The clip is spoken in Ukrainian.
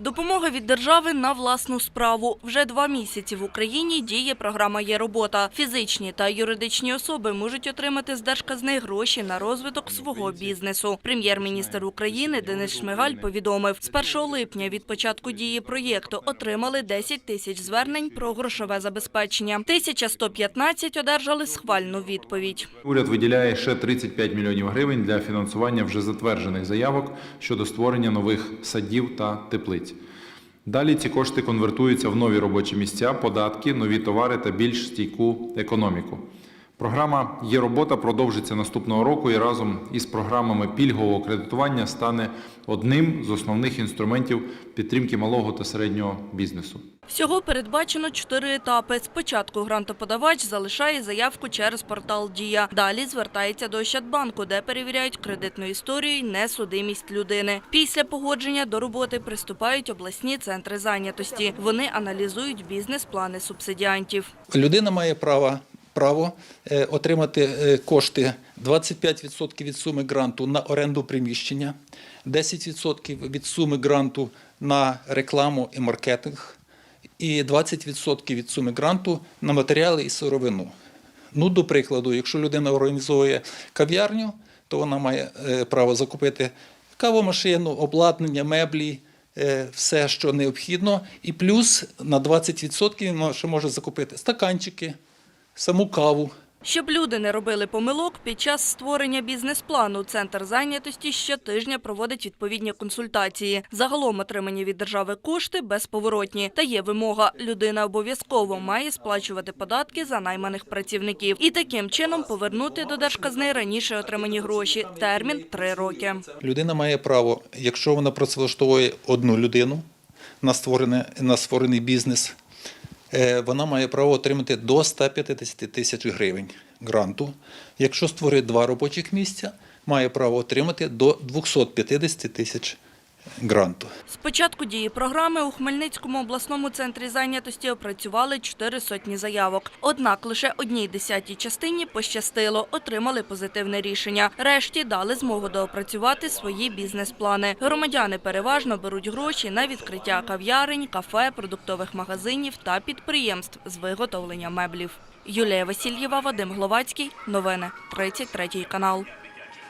Допомога від держави на власну справу. Вже два місяці в Україні діє програма «Є робота». Фізичні та юридичні особи можуть отримати з держказни гроші на розвиток свого бізнесу. Прем'єр-міністр України Денис Шмигаль повідомив, з 1 липня від початку дії проєкту отримали 10 тисяч звернень про грошове забезпечення. 1115 одержали схвальну відповідь. Уряд виділяє ще 35 мільйонів гривень для фінансування вже затверджених заявок щодо створення нових садів та теплиць. Далі ці кошти конвертуються в нові робочі місця, податки, нові товари та більш стійку економіку. Програма «Є робота» продовжиться наступного року і разом із програмами пільгового кредитування стане одним з основних інструментів підтримки малого та середнього бізнесу. Всього передбачено чотири етапи. Спочатку грантоподавач залишає заявку через портал «Дія». Далі звертається до Ощадбанку, де перевіряють кредитну історію і несудимість людини. Після погодження до роботи приступають обласні центри зайнятості. Вони аналізують бізнес-плани субсидіантів. Людина має право, право е, отримати е, кошти 25% від суми гранту на оренду приміщення, 10% від суми гранту на рекламу і маркетинг, і 20% від суми гранту на матеріали і сировину. Ну, до прикладу, якщо людина організовує кав'ярню, то вона має е, право закупити кавомашину, обладнання, меблі, все, що необхідно. І плюс на 20% він ще може закупити стаканчики, саму каву. Щоб люди не робили помилок, під час створення бізнес-плану Центр зайнятості щотижня проводить відповідні консультації. Загалом отримані від держави кошти безповоротні. Та є вимога – людина обов'язково має сплачувати податки за найманих працівників. І таким чином повернути до держказни раніше отримані гроші. Термін – три роки. Людина має право, якщо вона працевлаштовує одну людину на, створений бізнес, вона має право отримати до 150 тисяч гривень гранту. Якщо створює два робочих місця, має право отримати до 250 тисяч гранту. З початку дії програми у Хмельницькому обласному центрі зайнятості опрацювали чотири сотні заявок. Однак лише одній десятій частині пощастило, отримали позитивне рішення. Решті дали змогу доопрацювати свої бізнес-плани. Громадяни переважно беруть гроші на відкриття кав'ярень, кафе, продуктових магазинів та підприємств з виготовлення меблів. Юлія Васильєва, Вадим Гловацький. Новини 33 канал.